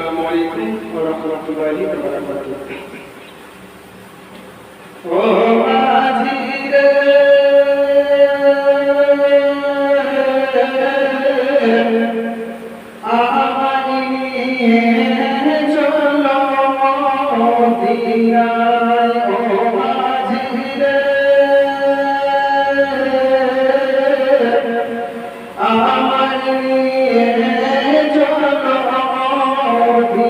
আসসালামু আলাইকুম ওয়া রাহমাতুল্লাহি ওয়া বারাকাতুহু ও মাঝি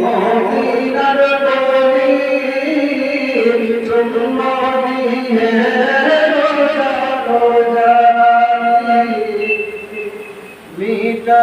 মদিনার গলি চুম্মা দিয়ে রোজা রোজা মিটা